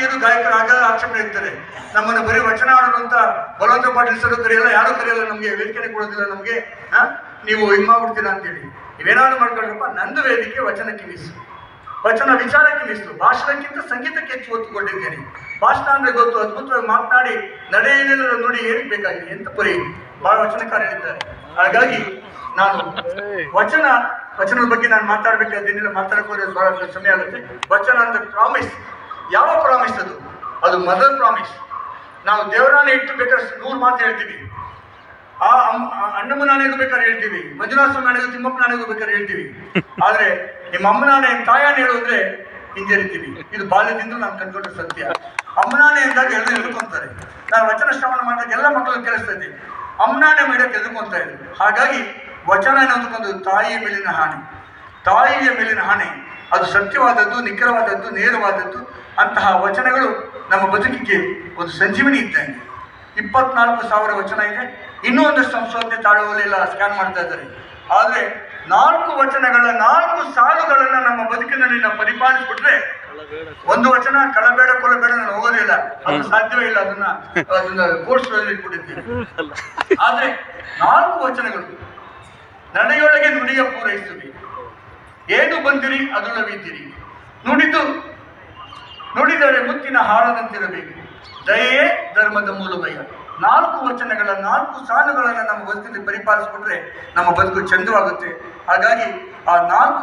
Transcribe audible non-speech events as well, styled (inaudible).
ಗಾಯಕಿಯರು ಗಾಯಕರಾಗ ಆಕ್ಷೇಪಣೆ ಇರ್ತಾರೆ. ನಮ್ಮನ್ನು ಬರೀ ವಚನ ಆಡೋದು ಅಂತ ಬಲವಂತ ಪಾಟೀಲ್ ಸರ್ ಕರೆಯಲ್ಲ ಯಾರು ಕರೆಯಲ್ಲ ನಮಗೆ ವೇದಿಕೆ ಕೊಡೋದಿಲ್ಲ ನಮಗೆ. ಹಾ? ನೀವು ಹಿಮ್ಮಾಗ್ಬಿಡ್ತೀರಾ ಅಂತೇಳಿ. ನೀವೇನಾದ್ರು ಮಾಡ್ಕೊಳ್ರಪ್ಪ ನಂದು ವೇದಿಕೆ ವಚನಕ್ಕೆ ಮೀಸಲು ವಚನ ವಿಚಾರಕ್ಕೆ ಮೀಸಲು ಭಾಷಣಕ್ಕಿಂತ ಸಂಗೀತಕ್ಕೆ ಹೆಚ್ಚು ಒತ್ತು ಕೊಟ್ಟಿದ್ದೇನೆ. ಭಾಷಣ ಅಂದ್ರೆ ಗೊತ್ತು ಅದ್ಭುತವಾಗಿ ಮಾತನಾಡಿ ನಡೆಯಲಿಲ್ಲ ನೋಡಿ ಏನಕ್ಕೆ ಬೇಕಾಗಿದೆ? ಎಂತ ಪರಿ? ಬಹಳ ವಚನಕಾರ ಹೇಳಿದ್ದಾರೆ. ಹಾಗಾಗಿ ನಾನು ವಚನ ವಚನದ ಬಗ್ಗೆ ನಾನು ಮಾತಾಡ್ಬೇಕಾದ್ರೆ ಮಾತಾಡಕ್ಕೆ ಬಹಳ ಸಮಯ ಆಗುತ್ತೆ. ವಚನ ಅಂದ್ರೆ ಪ್ರಾಮಿಸ್ ಯಾವ ಪ್ರಾಮಿಸ್ ಅದು? ಅದು ಮದರ್ ಪ್ರಾಮಿಸ್ ನಾವು ದೇವರಾಣೆ ಇಟ್ಟು ಬೇಕಾದ್ರೆ ನೂರು ಮಾತು ಹೇಳ್ತೀವಿ. ಆ ಅಣ್ಣಮ್ಮ ನಾಣೆಗೂ ಬೇಕಾದ್ರೆ ಹೇಳ್ತೀವಿ. ಮಂಜುನಾಥ ನಾಣೆಗೂ ತಿಮ್ಮಪ್ಪ ನಾಣೆಗೂ ಬೇಕಾದ್ರೆ ಹೇಳ್ತೀವಿ. (laughs) ಆದ್ರೆ ನಿಮ್ಮ ಅಮ್ಮ ನಾನೆ ತಾಯಾಣೆ ಹೇಳು ಅಂದ್ರೆ ಹಿಂಜರಿತೀವಿ. ಇದು ಬಾಲ್ಯದಿಂದ ನಾನು ಕಂಡುಕೊಂಡ ಸತ್ಯ. ಅಮ್ಮನಾನೆ ಎಂದಾಗ ಎಲ್ಲರೂ ಎದುರ್ಕೊಂತಾರೆ ನಾನು ವಚನ ಶ್ರವಣ ಮಾಡಿದಾಗ ಎಲ್ಲ ಮಕ್ಕಳು ಕೇಳಿಸ್ತಾ ಇದ್ದೀನಿ ಅಮ್ಮನಾಣೆ ಮಾಡಕ್ಕೆ ಎದುರ್ಕೊಂತ ಇದ್ರು ಹಾಗಾಗಿ ವಚನ ಅನ್ನೋದಕ್ಕೊಂದು ತಾಯಿಯ ಮೇಲಿನ ಹಾನಿ. ತಾಯಿಯ ಮೇಲಿನ ಹಾನಿ. ಅದು ಸತ್ಯವಾದದ್ದು ನಿಖರವಾದದ್ದು ನೇರವಾದದ್ದು ಅಂತಹ ವಚನಗಳು ನಮ್ಮ ಬದುಕಿಗೆ ಒಂದು ಸಂಜೀವಿನಿ ಇದ್ದಂಗೆ. ಇಪ್ಪತ್ನಾಲ್ಕು ಸಾವಿರ ವಚನ ಇದೆ. ಇನ್ನೂ ಒಂದಷ್ಟು ಸಂಶೋಧನೆ ತಾಳುವಲ್ಲೆಲ್ಲ ಸ್ಕ್ಯಾನ್ ಮಾಡ್ತಾ ಇದ್ದಾರೆ. ಆದರೆ ನಾಲ್ಕು ವಚನಗಳ ನಾಲ್ಕು ಸಾಲುಗಳನ್ನು ನಮ್ಮ ಬದುಕಿನಲ್ಲಿ ನಾವು ಪರಿಪಾಲಿಸ್ಬಿಟ್ರೆ ಒಂದು ವಚನ ಕಳಬೇಡ ಕೊಲಬೇಡ ನಾನು ಹೋಗೋದಿಲ್ಲ ಅದು ಸಾಧ್ಯವೇ ಇಲ್ಲ. ಅದನ್ನ ಅದನ್ನ ಕೋರ್ಸ್ ಇಟ್ಬಿಟ್ಟಿದ್ದೀನಿ ಆದ್ರೆ ನಾಲ್ಕು ವಚನಗಳು ನಡೆಯೊಳಗೆ ನುಡಿಯ ಪೂರೈಸುವಿ. ಏನು ಬಂದಿರಿ ಅದುಳವಿದ್ದೀರಿ ನುಡಿದು, ನುಡಿದರೆ ಮುತ್ತಿನ ಹಾರದಂತಿರಬೇಕು ದಯೆಯೇ ಧರ್ಮದ ಮೂಲಭಯ. ನಾಲ್ಕು ವಚನಗಳ, ನಾಲ್ಕು ಸಾಲುಗಳನ್ನು ನಮ್ಮ ಬದುಕಲ್ಲಿ ಪರಿಪಾಲಿಸ್ಬಿಟ್ರೆ ನಮ್ಮ ಬದುಕು ಚಂದವಾಗುತ್ತೆ. ಹಾಗಾಗಿ ಆ ನಾಲ್ಕು